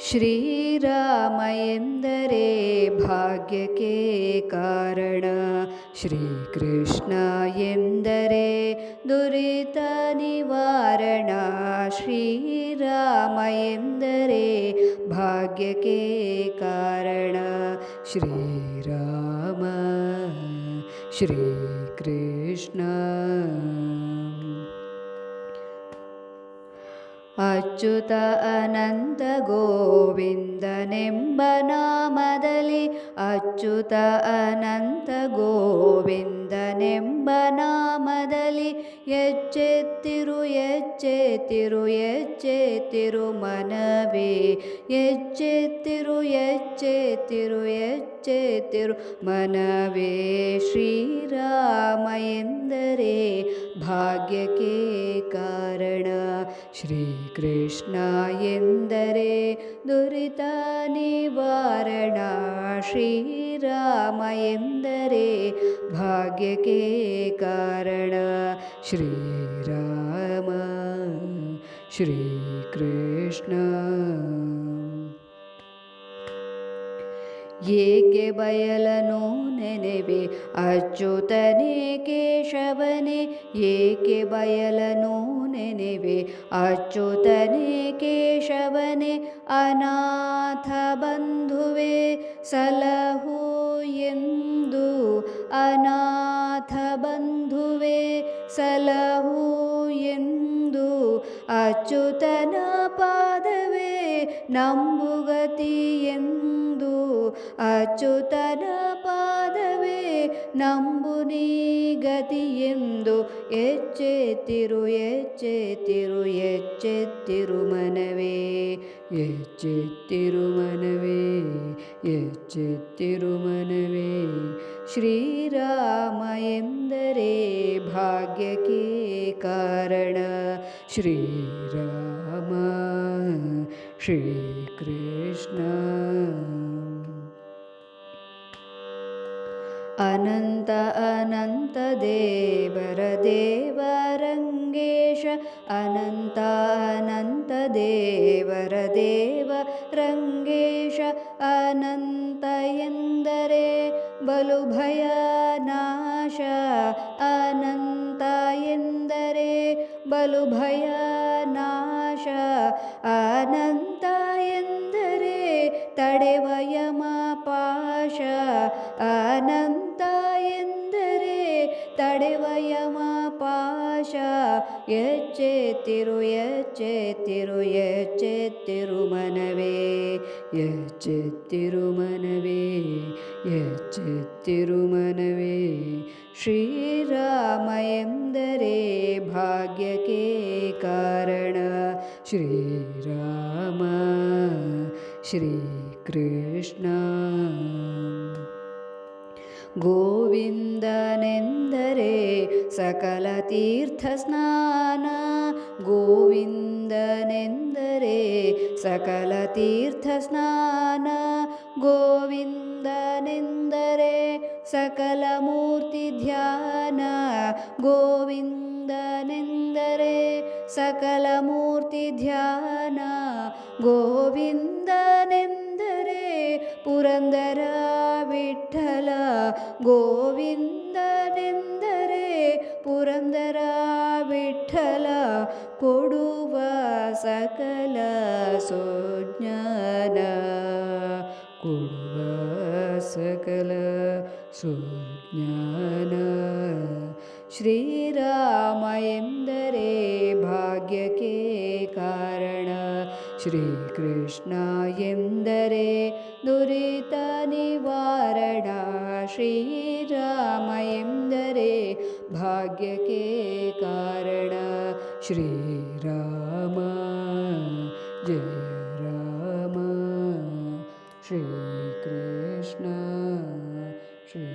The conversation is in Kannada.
श्रीराम एन्दरे भाग्यके कारण। श्रीकृष्ण एन्दरे दुरितनिवारण। श्रीराम एन्दरे भाग्यके कारण। श्रीराम श्रीकृष्ण। ಅಚ್ಯುತ ಅನಂತ ಗೋವಿಂದನೆಂಬ ನಾಮದಲ್ಲಿ ಅಚ್ಯುತ ಅನಂತ ಗೋವಿಂದನೆಂಬ ನಾಮದಲ್ಲಿ ಎಚ್ಚೆತ್ತಿರು ಎಚ್ಚೆತ್ತಿರು ಎಚ್ಚೆತ್ತಿರು ಮನವೇ. ಎಚ್ಚೆತ್ತಿರು ಎಚ್ಚೆತ್ತಿರು ಎಚ್ಚೆತ್ತಿರು ಮನವೇ. ಶ್ರೀರಾಮ ಎಂದರೆ ಭಾಗ್ಯಕ್ಕೆ ಕಾರಣ. ಶ್ರೀಕೃಷ್ಣ कृष्णायन्दरे दुरितानिवारण श्रीरामयन्दरे भाग्यके कारण श्रीराम श्रीकृष्ण। ಏಕೆ ಬಯಲನು ನೆನೆವೆ? ಅಚ್ಯುತನೇ ಕೇಶವನೇ, ಏಕೆ ಬಯಲನು ನೆನೆವೆ? ಅಚ್ಯುತನೇ ಕೇಶವನೇ, ಅನಾಥ ಬಂಧುವೆ, ಸಲಹು ಎಂದು ಅನಾಥ ಬಂಧುವೆ, ಸಲಹು ಎಂದು ಅಚ್ಯುತನ ಪಾದವೇ, ನಂಬುಗತಿ ಎಂದು ಅಚ್ಯುತನ ಪಾದವೇ ನಂಬುನಿ ಗತಿ ಎಂದು ಎಚ್ಚೆತ್ತಿರು ಎಚ್ಚೆತ್ತಿರು ಎಚ್ಚೆತ್ತಿರು ಮನವೇ ಎಚ್ಚೆತ್ತಿರು ಮನವೇ ಎಚ್ಚೆತ್ತಿರು ಮನವೇ ಶ್ರೀರಾಮ ಎಂದರೆ ಭಾಗ್ಯಕ್ಕೆ ಕಾರಣ ಶ್ರೀರಾಮ ಶ್ರೀಕೃಷ್ಣ ಅನಂತ ಅನಂತ ದೇವರ ದೇವರಂಗೇಶ, ಅನಂತ ಅನಂತ ದೇವರ ದೇವ ರಂಗೇಶ ಅನಂತ ಎಂದರೆ ಬಲು ಭಯ ನಾಶ ಅನಂತ ಎಂದರೆ ಬಲು ಭಯ ನಾಶ ಅನಂತ ಎಂದರೆ यचेतिरु यचेतिरु यचे तिरुमनवे ये तिरुमनवे यचे तिरुमनवे श्रीरामयन्दरे भाग्यके कारण। श्रीरामः श्रीकृष्णा। ಗೋವಿಂದನೆಂದರೆ ಸಕಲ ತೀರ್ಥ ಸ್ನಾನ. ಗೋವಿಂದನೆಂದರೆ ಸಕಲ ತೀರ್ಥ ಸ್ನಾನ. ಗೋವಿಂದನೆಂದರೆ ಸಕಲ ಮೂರ್ತಿ ಧ್ಯಾನ. ಗೋವಿಂದನೆಂದರೆ ಸಕಲ ಮೂರ್ತಿ ಧ್ಯಾನ. ಗೋವಿಂದನೆಂದರೆ ಗೋವಿಂದನೆಂದರೆ ಪುರಂದರ ವಿಠಲ ಕೊಡುವ ಸಕಲ ಸುಜ್ಞಾನ ಕೊಡುವ ಸಕಲ ಸುಜ್ಞಾನ ಶ್ರೀರಾಮ ಎಂದರೆ ಭಾಗ್ಯಕ್ಕೆ ಕಾರಣ ಶ್ರೀಕೃಷ್ಣ ಎಂದರೆ ದುರಿತ ನಿವಾರಣ ಶ್ರೀರಾಮ ಎಂದರೆ ಭಾಗ್ಯಕ್ಕೆ ಕಾರಣ ಶ್ರೀರಾಮ ಜಯ ರಾಮ ಶ್ರೀಕೃಷ್ಣ ಶ್ರೀ